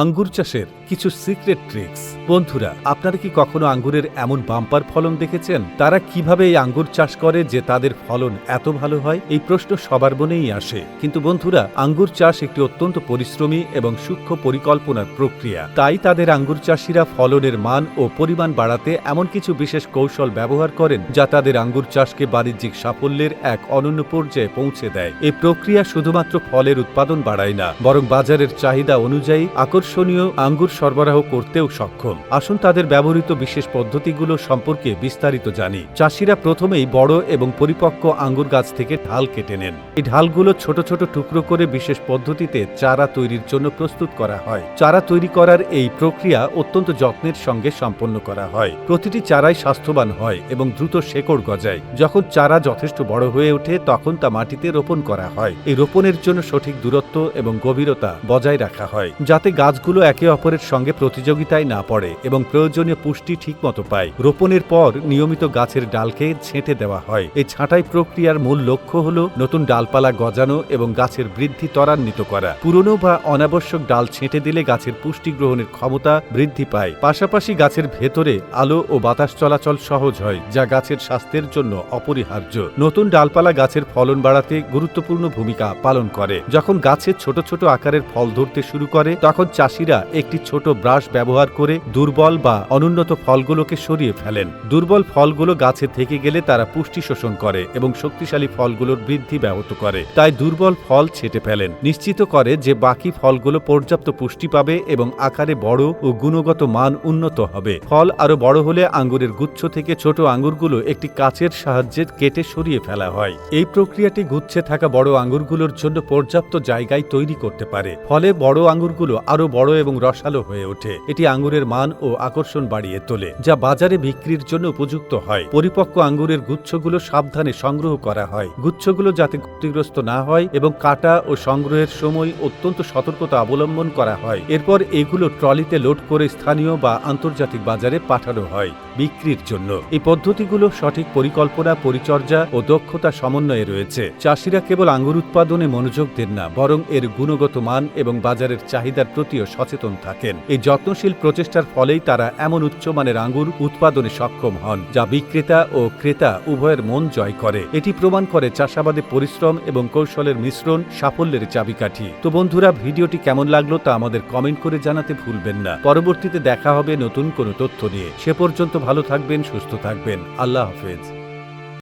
আঙ্গুর চাষের কিছু সিক্রেট ট্রিক্স বন্ধুরা, আপনারা কি কখনো আঙ্গুরের এমন বাম্পার ফলন দেখেছেন? তারা কীভাবে এই আঙ্গুর চাষ করে যে তাদের ফলন এত ভালো হয়? এই প্রশ্ন সবার মনেই আসে। কিন্তু বন্ধুরা, আঙ্গুর চাষ একটি অত্যন্ত পরিশ্রমী এবং সূক্ষ্ম পরিকল্পনার প্রক্রিয়া। তাই তাদের আঙ্গুর চাষিরা ফলনের মান ও পরিমাণ বাড়াতে এমন কিছু বিশেষ কৌশল ব্যবহার করেন যা তাদের আঙ্গুর চাষকে বাণিজ্যিক সাফল্যের এক অনন্য পর্যায়ে পৌঁছে দেয়। এই প্রক্রিয়া শুধুমাত্র ফলের উৎপাদন বাড়ায় না, বরং বাজারের চাহিদা অনুযায়ী আকর্ষণীয় আঙ্গুর সরবরাহ করতেও সক্ষম। আসুন তাদের ব্যবহৃত বিশেষ পদ্ধতিগুলো সম্পর্কে বিস্তারিত জানি। চাষিরা প্রথমেই বড় এবং পরিপক্ক আঙ্গুর গাছ থেকে ঢাল কেটে নেন। এই ঢালগুলো ছোট ছোট টুকরো করে বিশেষ পদ্ধতিতে চারা তৈরির জন্য প্রস্তুত করা হয়। চারা তৈরি করার এই প্রক্রিয়া অত্যন্ত যত্নের সঙ্গে সম্পন্ন করা হয়। প্রতিটি চারাই স্বাস্থ্যবান হয় এবং দ্রুত শেকড় গজায়। যখন চারা যথেষ্ট বড় হয়ে ওঠে, তখন তা মাটিতে রোপণ করা হয়। এই রোপণের জন্য সঠিক দূরত্ব এবং গভীরতা বজায় রাখা হয়, যাতে গাছগুলো একে অপরের সঙ্গে প্রতিযোগিতায় না পড়ে এবং প্রয়োজনীয় পুষ্টি ঠিকমতো পায়। রোপণের পর নিয়মিত গাছের ডালকে ছেঁটে দেওয়া হয়। এই ছাঁটাই প্রক্রিয়ার মূল লক্ষ্য হল নতুন ডালপালা গজানো এবং গাছের বৃদ্ধি ত্বরান্বিত করা। পুরনো বা অনাবশ্যক ডাল ছেঁটে দিলে গাছের পুষ্টি গ্রহণের ক্ষমতা বৃদ্ধি পায়। পাশাপাশি গাছের ভেতরে আলো ও বাতাস চলাচল সহজ হয়, যা গাছের স্বাস্থ্যের জন্য অপরিহার্য। নতুন ডালপালা গাছের ফলন বাড়াতে গুরুত্বপূর্ণ ভূমিকা পালন করে। যখন গাছের ছোট ছোট আকারের ফল ধরতে শুরু করে, তখন চাষিরা একটি ছোট ব্রাশ ব্যবহার করে দুর্বল বা অনুন্নত ফলগুলোকে সরিয়ে ফেলেন। দুর্বল ফলগুলো গাছে থেকে গেলে তারা পুষ্টি শোষণ করে এবং শক্তিশালী ফলগুলোর বৃদ্ধি ব্যাহত করে। তাই দুর্বল ফল ছেটে ফেলেন। নিশ্চিত করে যে বাকি ফলগুলো পর্যাপ্ত পুষ্টি পাবে এবং আকারে বড় ও গুণগত মান উন্নত হবে। ফল আরও বড় হলে আঙ্গুরের গুচ্ছ থেকে ছোট আঙ্গুরগুলো একটি কাচের সাহায্যে কেটে সরিয়ে ফেলা হয়। এই প্রক্রিয়াটি গুচ্ছে থাকা বড় আঙ্গুরগুলোর জন্য পর্যাপ্ত জায়গায় তৈরি করতে পারে। ফলে বড় আঙ্গুরগুলো আরও বড় এবং রসালো হয়ে ওঠে। এটি আঙ্গুরের মান ও আকর্ষণ বাড়িয়ে তোলে, যা বাজারে বিক্রির জন্য উপযুক্ত হয়। পরিপক্ক আঙ্গুরের গুচ্ছগুলো সাবধানে সংগ্রহ করা হয়। গুচ্ছগুলো যাতে ক্ষতিগ্রস্ত না হয় এবং কাটা ও সংগ্রহের সময় অত্যন্ত সতর্কতা অবলম্বন করা হয়। এরপর এগুলো ট্রলিতে লোড করে স্থানীয় বা আন্তর্জাতিক বাজারে পাঠানো হয় বিক্রির জন্য। এই পদ্ধতিগুলো সঠিক পরিকল্পনা, পরিচর্যা ও দক্ষতা সমন্বয়ে রয়েছে। চাষিরা কেবল আঙ্গুর উৎপাদনে মনোযোগ দেন না, বরং এর গুণগত মান এবং বাজারের চাহিদার প্রতিও সচেতন থাকেন। এই যত্নশীল প্রচেষ্টার ফলেই তারা এমন উচ্চমানের আঙ্গুর উৎপাদনে সক্ষম হন, যা বিক্রেতা ও ক্রেতা উভয়ের মন জয় করে। এটি প্রমাণ করে চাষাবাদে পরিশ্রম এবং কৌশলের মিশ্রণ সাফল্যের চাবিকাঠি। তো বন্ধুরা, ভিডিওটি কেমন লাগল তা আমাদের কমেন্ট করে জানাতে ভুলবেন না। পরবর্তীতে দেখা হবে নতুন কোনো তথ্য নিয়ে। সে পর্যন্ত ভালো থাকবেন, সুস্থ থাকবেন। আল্লাহ হাফেজ।